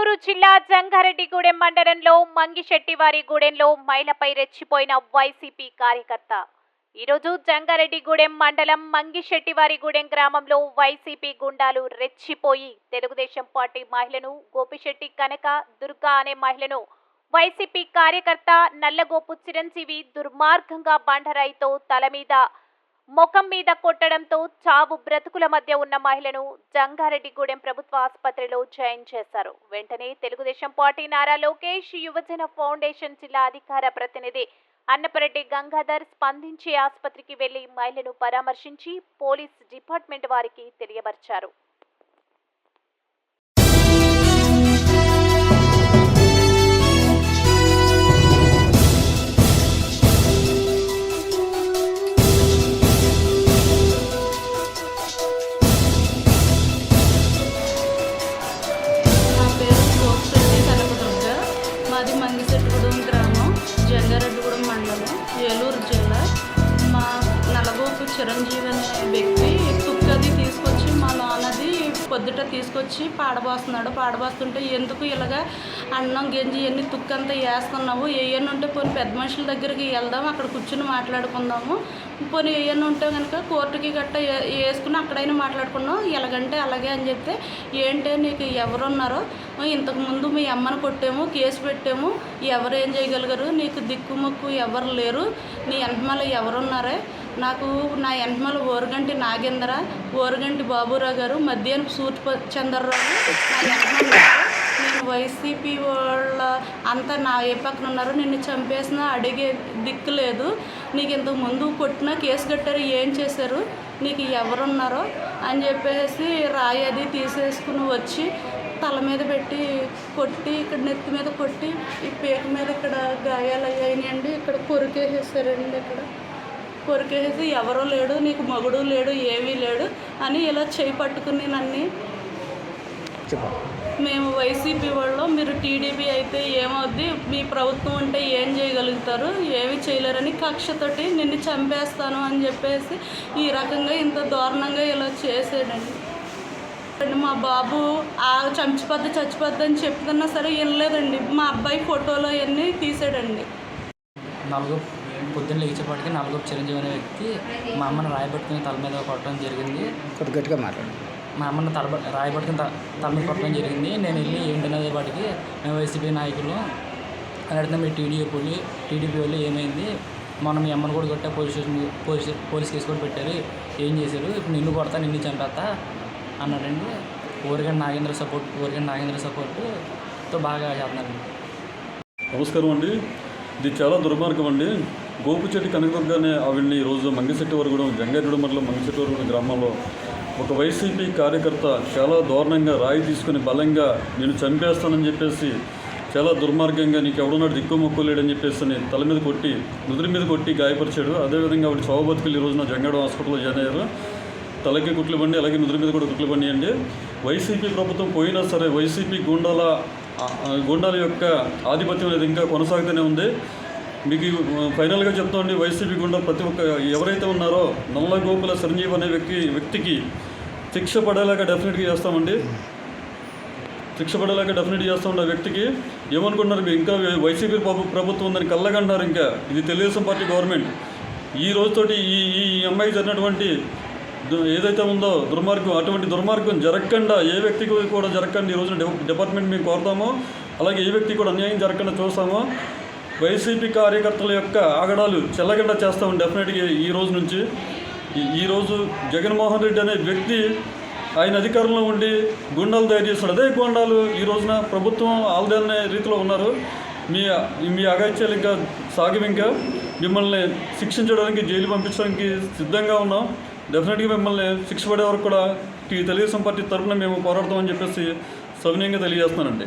ఏలూరు జిల్లా జంగారెడ్డిగూడెం మండలంలో మంగిశెట్టివారిగూడెంలో మైలపై రెచ్చిపోయిన వైసీపీ కార్యకర్త. ఈరోజు జంగారెడ్డిగూడెం మండలం మంగిశెట్టివారిగూడెం గ్రామంలో వైసీపీ గుండాలు రెచ్చిపోయి తెలుగుదేశం పార్టీ మహిళను గోపిశెట్టి కనక దుర్గా అనే మహిళను వైసీపీ కార్యకర్త నల్లగోపు చిరంజీవి దుర్మార్గంగా బండరాయితో తల మీద ముఖం మీద కొట్టడంతో చావు బ్రతుకుల మధ్య ఉన్న మహిళను జంగారెడ్డిగూడెం ప్రభుత్వ ఆసుపత్రిలో జాయిన్ చేశారు. వెంటనే తెలుగుదేశం పార్టీ నారా లోకేష్ యువజన ఫౌండేషన్ జిల్లా అధికార ప్రతినిధి అన్నపరెడ్డి గంగాధర్ స్పందించి ఆసుపత్రికి వెళ్ళి మహిళను పరామర్శించి పోలీస్ డిపార్ట్మెంట్ వారికి తెలియపరిచారు. ఎదుట తీసుకొచ్చి పాడబోస్తున్నాడు. పాడబోస్తుంటే ఎందుకు ఇలాగా అన్నం గంజి ఎన్ని తుక్కంతా వేస్తున్నావు? ఏయన్న ఉంటే పోనీ పెద్ద మనుషుల దగ్గరికి వెళ్దాం అక్కడ కూర్చుని మాట్లాడుకుందాము. పోనీ ఏయన్న ఉంటే కనుక కోర్టుకి గట్ట వేసుకుని అక్కడైనా మాట్లాడుకున్నాం ఎలాగంటే అలాగే అని చెప్తే ఏంటే నీకు ఎవరున్నారో ఇంతకు ముందు మీ అమ్మని కొట్టాము కేసు పెట్టాము. ఎవరు ఏం చేయగలిగారు? నీకు దిక్కుమక్కు ఎవరు లేరు? నీ వెనకమాల ఎవరున్నారే నాకు నా వెనకమాల ఓరుగంటి నాగేంద్ర ఓరుగంటి బాబురావు గారు మధ్యాహ్నం సూర్య చంద్రరావు నా వెనకమాల నేను వైసీపీ వాళ్ళ అంతా నా ఏ పక్కన ఉన్నారో నిన్ను చంపేసినా అడిగే దిక్కు లేదు. నీకు ఇంతకు ముందు కొట్టినా కేసు కట్టారు ఏం చేశారు? నీకు ఎవరున్నారో అని చెప్పేసి రాయి అది తీసేసుకుని వచ్చి తల మీద పెట్టి కొట్టి ఇక్కడ నెత్తి మీద కొట్టి ఈ పేక మీద ఇక్కడ గాయాలు అయ్యాయండి ఇక్కడ కొరికేసేసారండి ఇక్కడ. కొరికేసి ఎవరో లేడు నీకు మగుడు లేడు ఏమీ లేడు అని ఇలా చేయి పట్టుకుని నన్ను. మేము వైసీపీ వాళ్ళు మీరు టీడీపీ అయితే ఏమవుద్ది మీ ప్రభుత్వం ఉంటే ఏం చేయగలుగుతారు ఏమి చేయలేరని కక్షతోటి నిన్ను చంపేస్తాను అని చెప్పేసి ఈ రకంగా ఇంత దారుణంగా ఇలా చేసాడండి మా బాబు ఆ చంచిపోద్ది చచ్చిపోద్ది అని చెప్తున్నా సరే వినలేదండి. మా అబ్బాయి ఫోటోలు అవన్నీ తీసాడండి నలుగు పొద్దున్న లేచేపాటికి నలుగు చిరంజీవి అనే వ్యక్తి మా అమ్మని రాయబట్టుకుని తల మీద కొట్టడం జరిగింది. కొద్ది గట్టిగా మాట్లాడు. మా అమ్మని తల రాయబట్టుకుని త- తల మీద కొట్టడం జరిగింది. నేను వెళ్ళి ఏంటనేది వాటికి మేము వైసీపీ నాయకులు అడిగితే మీరు టీడీపీ వాళ్ళు టీడీపీ వాళ్ళు ఏమైంది? మొన్న మీ అమ్మని కూడా కొట్టా police station police police case కూడా పెట్టారు. ఏం చేశారు? ఇప్పుడు నిన్ను కొడతా నిన్ను చంపేస్తా అన్నాడండి. ఊరిగండి నాగేంద్ర సపోర్ట్ ఊరిగండి నాగేంద్ర సపోర్ట్తో బాగా చేస్తున్నారండి. నమస్కారం అండి. ఇది చాలా దుర్మార్గం అండి. గోపుచెట్టి కనకదుర్గ అనే ఆవిడ్ని ఈరోజు మంగిశెట్టి వరగూడెం జంగారెడ్డి మండలం వరగూడెం గ్రామంలో ఒక వైసీపీ కార్యకర్త చాలా దారుణంగా రాయి తీసుకుని బలంగా నేను చంపేస్తానని చెప్పేసి చాలా దుర్మార్గంగా నీకు ఎవడున్నాడు దిక్కు మొక్కు లేడని చెప్పేసి అని తల మీద కొట్టి నుదురి మీద కొట్టి గాయపరిచాడు. అదేవిధంగా ఆవిడ చావు బతుకులు ఈ రోజున జంగాడు హాస్పిటల్లో జాయిన్ అయ్యారు. తలకి కుట్లు బండి అలాగే నుదురు మీద కూడా కుట్లు బండి అండి వైసీపీ ప్రభుత్వం పోయినా సరే వైసీపీ గుండాల గుండాల యొక్క ఆధిపత్యం అనేది ఇంకా కొనసాగుతూనే ఉంది. మీకు ఫైనల్గా చెప్తామండి వైసీపీ గుండా ప్రతి ఒక్క ఎవరైతే ఉన్నారో నల్ల గోపుల సంజీవ్ అనే వ్యక్తి వ్యక్తికి శిక్ష పడేలాగా డెఫినెట్గా చేస్తామండి. శిక్ష పడేలాగా డెఫినెట్ చేస్తామండి ఆ వ్యక్తికి ఏమనుకుంటున్నారు మీరు? ఇంకా వైసీపీ ప్రభు ప్రభుత్వం ఉందని కళ్ళగంటున్నారు ఇంకా. ఇది తెలుగుదేశం పార్టీ గవర్నమెంట్. ఈ రోజుతోటి ఈ ఈ అమ్మాయి జరిగినటువంటి ఏదైతే ఉందో దుర్మార్గం అటువంటి దుర్మార్గం జరగకుండా ఏ వ్యక్తికి కూడా జరగకుండా ఈ రోజున డిపార్ట్మెంట్ మేము కోరుతామో అలాగే ఏ వ్యక్తి కూడా అన్యాయం జరగకుండా చూస్తామో వైసీపీ కార్యకర్తల యొక్క ఆగడాలు చెల్లగడ్డ చేస్తాం డెఫినెట్గా ఈ రోజు నుంచి. ఈ- జగన్మోహన్ రెడ్డి అనే వ్యక్తి ఆయన అధికారంలో ఉండి గుండాలు తయారు చేస్తాడు అదే గుండాలు ఈ రోజున ప్రభుత్వం ఆల్దనే రీతిలో ఉన్నారు. మీ మీ అగాత్యాలు ఇంకా సాగం ఇంకా. మిమ్మల్ని శిక్షించడానికి జైలు పంపించడానికి సిద్ధంగా ఉన్నాం. డెఫినెట్గా మిమ్మల్ని శిక్ష పడే వరకు కూడా ఈ తెలుగుదేశం పార్టీ తరఫున మేము పోరాడతామని చెప్పేసి సవినయంగా తెలియజేస్తున్నానండి.